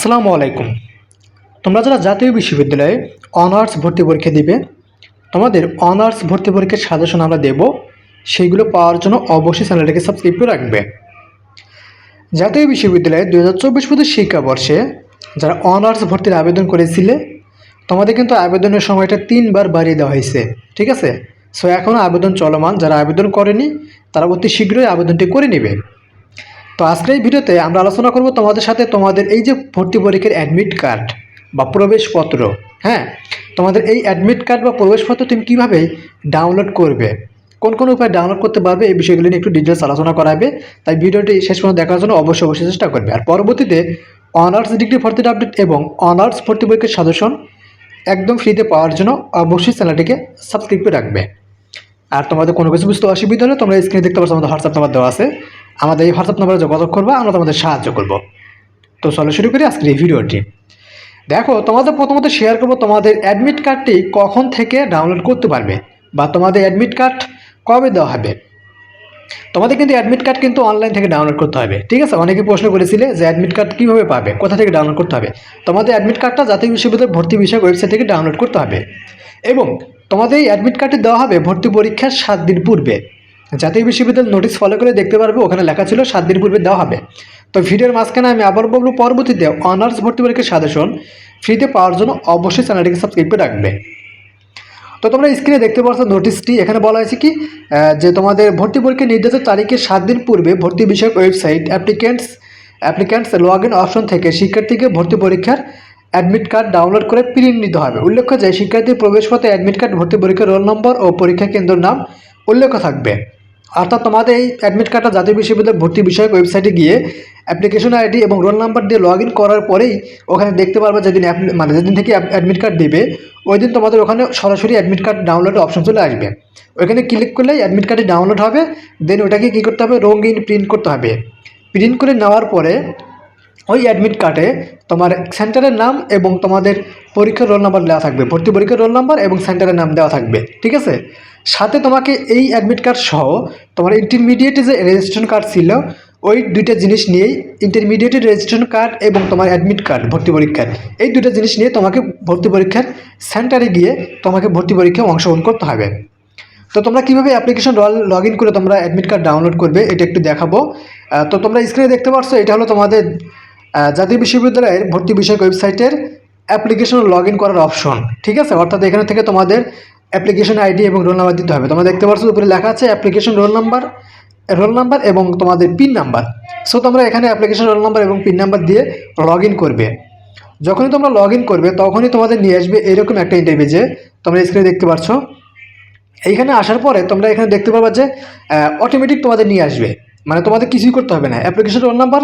আসসালামু আলাইকুম। তোমরা যারা জাতীয় বিশ্ববিদ্যালয়ে অনার্স ভর্তি পরীক্ষা দিবে, তোমাদের অনার্স ভর্তি পরীক্ষার সাজেশন আমরা দেব। সেইগুলো পাওয়ার জন্য অবশ্যই চ্যানেলটাকে সাবস্ক্রাইব করে রাখবে। জাতীয় বিশ্ববিদ্যালয়ে দু হাজার চব্বিশ পঁচিশ শিক্ষাবর্ষে যারা অনার্স ভর্তির আবেদন করেছিলে, তোমাদের কিন্তু আবেদনের সময়টা তিনবার বাড়িয়ে দেওয়া হয়েছে, ঠিক আছে? সো এখনও আবেদন চলমান। যারা আবেদন করেনি, তারা অতি শীঘ্রই আবেদনটি করে নেবে। তো আজকের এই ভিডিওতে আমরা আলোচনা করব তোমাদের সাথে তোমাদের এই যে ভর্তি পরীক্ষার অ্যাডমিট কার্ড বা প্রবেশপত্র হ্যাঁ? তোমাদের এই অ্যাডমিট কার্ড বা প্রবেশপত্র তুমি কীভাবে ডাউনলোড করবে? কোন কোন উপায়ে ডাউনলোড করতে পারবে? এই বিষয়গুলো নিয়ে একটু ডিটেলস আলোচনা করাবে। তাই ভিডিওটি শেষ পর্যন্ত দেখার জন্য অবশ্যই অবশ্যই চেষ্টা করবে। আর পরবর্তীতে অনার্স ডিগ্রি ভর্তির আপডেট এবং অনার্স ভর্তি পরীক্ষার সাজেশন একদম ফ্রিতে পাওয়ার জন্য অবশ্যই চ্যানেলটিকে সাবস্ক্রাইব করে রাখবে। আর তোমাদের কোনো কিছু বুঝতে অসুবিধা হলে তোমরা স্ক্রিনে দেখতে পাচ্ছ আমাদের হোয়াটসঅ্যাপ নাম্বার দেওয়া আছে। আমাদের এই হোয়াটসঅ্যাপ নাম্বারে যোগাযোগ করব, আমরা তোমাদের সাহায্য করব। তো চলো শুরু করি আজকের এই ভিডিওটি। দেখো, তোমাদের প্রথমত শেয়ার করব তোমাদের অ্যাডমিট কার্ডটি কখন থেকে ডাউনলোড করতে পারবে বা তোমাদের অ্যাডমিট কার্ড কবে দেওয়া হবে। তোমাদের কিন্তু অ্যাডমিট কার্ড কিন্তু অনলাইন থেকে ডাউনলোড করতে হবে। ঠিক আছে? অনেকে প্রশ্ন করেছিলে যে অ্যাডমিট কার্ড কীভাবে পাবে, কোথা থেকে ডাউনলোড করতে হবে? তোমাদের অ্যাডমিট কার্ডটা জাতীয় বিশ্ববিদ্যালয় ভর্তি বিষয়ক ওয়েবসাইট থেকে ডাউনলোড করতে হবে। এবং তোমাদের এই অ্যাডমিট কার্ডটি দেওয়া হবে ভর্তি পরীক্ষার সাত দিন পূর্বে। জাতীয় বিশ্ববিদ্যালয় নোটিশ ফলো করে দেখতে পারবে, ওখানে লেখা ছিল সাত দিন পূর্বে দেওয়া হবে। তো ভিডিওর মাঝখানে আমি আবার বলব, পরবর্তীতে অনার্স ভর্তি পরীক্ষার সাজেশন ফ্রিতে পাওয়ার জন্য অবশ্যই চ্যানেলটিকে সাবস্ক্রাইব করে রাখবে। তো তোমরা স্ক্রিনে দেখতে পাচ্ছ নোটিশটি এখানে বলা হয়েছে কি যে তোমাদের ভর্তি পরীক্ষা নির্ধারিত তারিখের সাত দিন পূর্বে ভর্তি বিষয়ক website applicants applicants log in option থেকে শিক্ষার্থীকে ভর্তি পরীক্ষার অ্যাডমিট কার্ড ডাউনলোড করে প্রিন্ট নিতে হবে। উল্লেখ্য যে, শিক্ষার্থীর প্রবেশপথে অ্যাডমিট কার্ড ভর্তি পরীক্ষার রোল নম্বর ও পরীক্ষা কেন্দ্রের নাম উল্লেখ থাকবে। অর্থাৎ তোমাদের এই অ্যাডমিট কার্ডটা জাতীয় বিশ্ববিদ্যালয় ভর্তি বিষয়ক ওয়েবসাইটে গিয়ে অ্যাপ্লিকেশন আইডি এবং রোল নাম্বার দিয়ে লগ ইন করার পরেই ওখানে দেখতে পারবে যেদিন মানে যেদিন থেকে অ্যাডমিট কার্ড দেবে ওই দিন তোমাদের ওখানে সরাসরি অ্যাডমিট কার্ড ডাউনলোডের অপশন চলে আসবে। ওইখানে ক্লিক করলেই অ্যাডমিট কার্ডটি ডাউনলোড হবে দেন ওটাকে কী করতে হবে? রঙিন প্রিন্ট করতে হবে। প্রিন্ট করে নেওয়ার পরে ওই অ্যাডমিট কার্ডে তোমার সেন্টারের নাম এবং তোমাদের পরীক্ষার রোল নাম্বার দেওয়া থাকবে। ভর্তি পরীক্ষার রোল নাম্বার এবং সেন্টারের নাম দেওয়া থাকবে, ঠিক আছে? সাথে তোমাকে এই অ্যাডমিট কার্ড সহ তোমার ইন্টারমিডিয়েটে যে রেজিস্ট্রেশন কার্ড ছিল, ওই দুইটা জিনিস নিয়েই ইন্টারমিডিয়েটের রেজিস্ট্রেশন কার্ড এবং তোমার অ্যাডমিট কার্ড ভর্তি পরীক্ষার। এই দুটো জিনিস নিয়ে তোমাকে ভর্তি পরীক্ষার সেন্টারে গিয়ে তোমাকে ভর্তি পরীক্ষায় অংশগ্রহণ করতে হবে। তো তোমরা কীভাবে অ্যাপ্লিকেশন লগ ইন করে তোমরা অ্যাডমিট কার্ড ডাউনলোড করবে, এটা একটু দেখাবো। তো তোমরা স্ক্রিনে দেখতে পাচ্ছ এটা হলো তোমাদের জাতীয় বিশ্ববিদ্যালয়ের ভর্তি বিষয়ক ওয়েবসাইটের অ্যাপ্লিকেশন লগ ইন করার অপশন, ঠিক আছে? অর্থাৎ এখানে থেকে তোমাদের অ্যাপ্লিকেশন আইডি এবং রোল নাম্বার দিতে হবে। তোমরা দেখতে পাচ্ছ উপরে লেখা আছে application roll number roll number এবং তোমাদের পিন নাম্বার। সো তোমরা এখানে অ্যাপ্লিকেশন রোল নাম্বার এবং পিন নাম্বার দিয়ে লগ ইন করবে। যখনই তোমরা লগ ইন করবে, তখনই তোমাদের নিয়ে আসবে এরকম একটা ইন্টারভিউ যে তোমরা স্ক্রিনে দেখতে পাচ্ছ এইখানে আসার পরে তোমরা এখানে দেখতে পাবা যে অটোমেটিক তোমাদের নিয়ে আসবে। মানে তোমাদের কিছুই করতে হবে না। Application roll number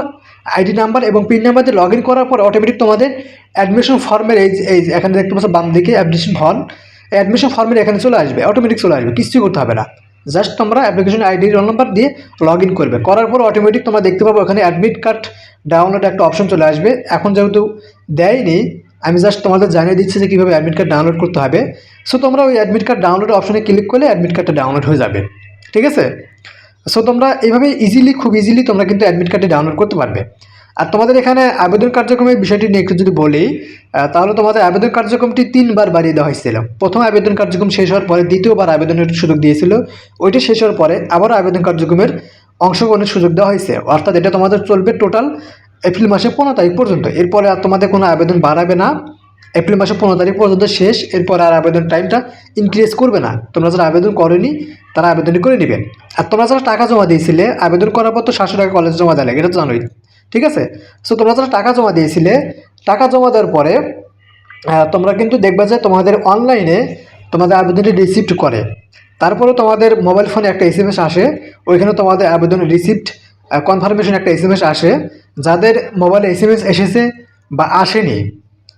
ID number এবং পিন নাম্বার দিয়ে লগ ইন করার পর অটোমেটিক তোমাদের অ্যাডমিশন ফর্মের এই এই এখানে দেখতে পাচ্ছ বাম দিকে অ্যাডমিশন ফর্ম অ্যাডমিশন ফর্মের এখানে চলে আসবে অটোমেটিক চলে আসবে, কিছুই করতে হবে না। জাস্ট তোমরা অ্যাপ্লিকেশন আইডি রোল নাম্বার দিয়ে লগ ইন করবে। করার পর অটোমেটিক তোমরা দেখতে পাবো এখানে অ্যাডমিট কার্ড ডাউনলোড একটা অপশন চলে আসবে। এখন যেহেতু দেয়নি, আমি জাস্ট তোমাদের জানিয়ে দিচ্ছি যে কীভাবে অ্যাডমিট কার্ড ডাউনলোড করতে হবে। সো তোমরা ওই অ্যাডমিট কার্ড ডাউনলোড অপশনে ক্লিক করলে অ্যাডমিট কার্ডটা ডাউনলোড হয়ে যাবে। ঠিক আছে? সো তোমরা এইভাবে ইজিলি খুব ইজিলি তোমরা কিন্তু অ্যাডমিট কার্ডটি ডাউনলোড করতে পারবে। আর তোমাদের এখানে আবেদন কার্যক্রমের বিষয়টি নিয়ে একটু যদি বলি তাহলে তোমাদের আবেদন কার্যক্রমটি তিনবার বাড়িয়ে দেওয়া হয়েছিল। প্রথম আবেদন কার্যক্রম শেষ হওয়ার পরে দ্বিতীয়বার আবেদনের সুযোগ দিয়েছিল। ওইটি শেষ হওয়ার পরে আবারও আবেদন কার্যক্রমের অংশগ্রহণের সুযোগ দেওয়া হয়েছে। অর্থাৎ এটা তোমাদের চলবে টোটাল এপ্রিল মাসের পনেরো তারিখ পর্যন্ত। এরপরে আর তোমাদের কোনো আবেদন বাড়াবে না। এপ্রিল মাসের পনেরো তারিখ পর্যন্ত শেষ, এরপর আর আবেদন টাইমটা ইনক্রিজ করবে না। তোমরা যারা আবেদন করেনি, তারা আবেদনটি করে নেবেন আর তোমরা যারা টাকা জমা দিয়েছিলে, আবেদন করার পর তো সাতশো টাকা কলেজ জমা দেয় এটা তো জানোই। ঠিক আছে? সো তোমরা যারা টাকা জমা দিয়েছিলে, টাকা জমা দেওয়ার পরে তোমরা কিন্তু দেখবে যে তোমাদের অনলাইনে তোমাদের আবেদনটি রিসিপ্ট করে। তারপরে তোমাদের মোবাইল ফোনে একটা এস আসে ওইখানে তোমাদের আবেদন রিসিপ্ট কনফার্মেশন একটা এস আসে। যাদের মোবাইলে এস এসেছে বা আসেনি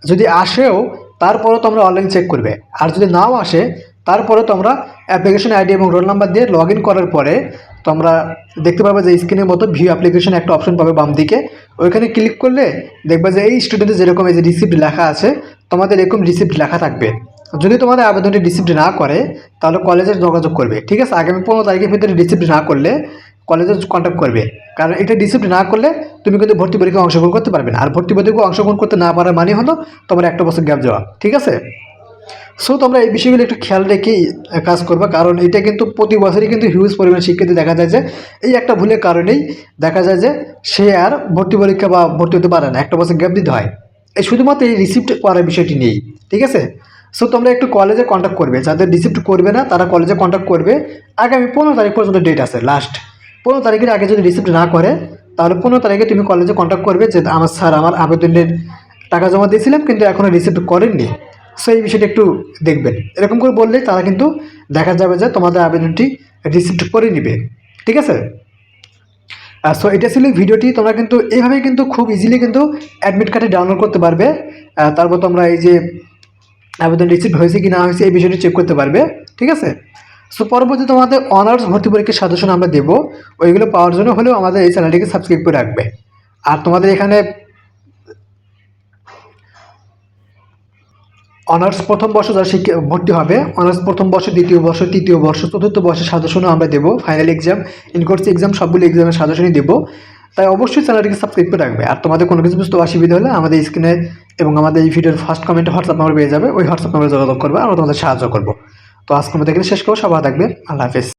যদি আসেও, তারপরেও তোমরা অনলাইন চেক করবে। আর যদি নাও আসে তারপরে তোমরা অ্যাপ্লিকেশন আইডি এবং রোল নাম্বার দিয়ে লগ করার পরে তোমরা দেখতে পাবে যে স্ক্রিনের মতো ভিউ অ্যাপ্লিকেশন একটা অপশন পাবে বাম দিকে। ওইখানে ক্লিক করলে দেখবে যে এই স্টুডেন্টের যেরকম এই যে রিসিপ্ট লেখা আছে, তোমাদের এরকম রিসিপ্ট লেখা থাকবে। যদি তোমাদের আবেদনটি রিসিপ্ট না করে, তাহলে কলেজে যোগাযোগ করবে। ঠিক আছে? আগামী পনেরো তারিখের ভিতরে রিসিপ্ট না করলে কলেজে কন্ট্যাক্ট করবে। কারণ এটা রিসিপ্ট না করলে তুমি কিন্তু ভর্তি পরীক্ষায় অংশগ্রহণ করতে পারবে না। আর ভর্তি পরীক্ষায় অংশগ্রহণ করতে না পারার মানে হলো তোমার একটা বছর গ্যাপ যাওয়া। ঠিক আছে? সো তোমরা এই বিষয়গুলো একটু খেয়াল রেখেই কাজ করবে। কারণ এটা কিন্তু প্রতি বছরই কিন্তু হিউজ পরিমাণ শিক্ষার্থী দেখা যায় যে, এই একটা ভুলের কারণেই দেখা যায় যে, সে আর ভর্তি পরীক্ষা বা ভর্তি হতে পারে না। একটা বছর গ্যাপ দিতে হয়। এই শুধুমাত্র এই রিসিপ্ট করার বিষয়টি নেই ঠিক আছে? সো তোমরা একটু কলেজে কন্ট্যাক্ট করবে। যাদের রিসিপ্ট করবে না, তারা কলেজে কন্ট্যাক্ট করবে। আগামী পনেরো তারিখ পর্যন্ত ডেট আছে লাস্ট পনেরো তারিখের আগে যদি রিসিপ্ট না করে, তাহলে পনেরো তারিখে তুমি কলেজে কন্ট্যাক্ট করবে যে আমার স্যার আমার আবেদনের টাকা জমা দিয়েছিলাম কিন্তু এখনও রিসিপ্ট করেননি। সো এই বিষয়টা একটু দেখবেন। এরকম করে বললেই তারা কিন্তু দেখা যাবে যে তোমাদের আবেদনটি রিসিপ্ট করে নিবে। ঠিক আছে? সো এটা ছিল ভিডিওটি। তোমরা কিন্তু এইভাবে কিন্তু খুব ইজিলি কিন্তু অ্যাডমিট কার্ডে ডাউনলোড করতে পারবে। তারপর তোমরা এই যে আবেদন রিসিপ্ট হয়েছে কি না হয়েছে এই বিষয়টি চেক করতে পারবে। ঠিক আছে? সো পরবর্তী তোমাদের অনার্স ভর্তি পরীক্ষার সাজেশন আমরা দেবো। ওইগুলো পাওয়ার জন্য হলেও আমাদের এই চ্যানেলটিকে সাবস্ক্রাইব করে রাখবে। আর তোমাদের এখানে অনার্স প্রথম বর্ষ যারা শিক্ষা ভর্তি হবে অনার্স প্রথম বর্ষ, দ্বিতীয় বর্ষ, তৃতীয় বর্ষ, চতুর্থ বর্ষের সাজেশনও আমরা দেবো। ফাইনাল এক্সাম ইনকোর্স এক্সাম সবগুলো এক্সামের সাজেশনই দেবো। তাই অবশ্যই চ্যানেলটিকে সাবস্ক্রাইব করে রাখবে। আর তোমাদের কোনো কিছু বুঝতে অসুবিধা হলে আমাদের স্ক্রিনে এবং আমাদের এই ভিডিওর ফার্স্ট কমেন্টে হোয়াটসঅ্যাপ নাম্বার পেয়ে যাবে। ওই হোয়াটসঅ্যাপ নাম্বারে যোগাযোগ করবে। আমরা তোমাদের সাহায্য করব। তো আজকের মতো এখানে শেষ করব। সবাই থাকবে আল্লাহ হাফেজ।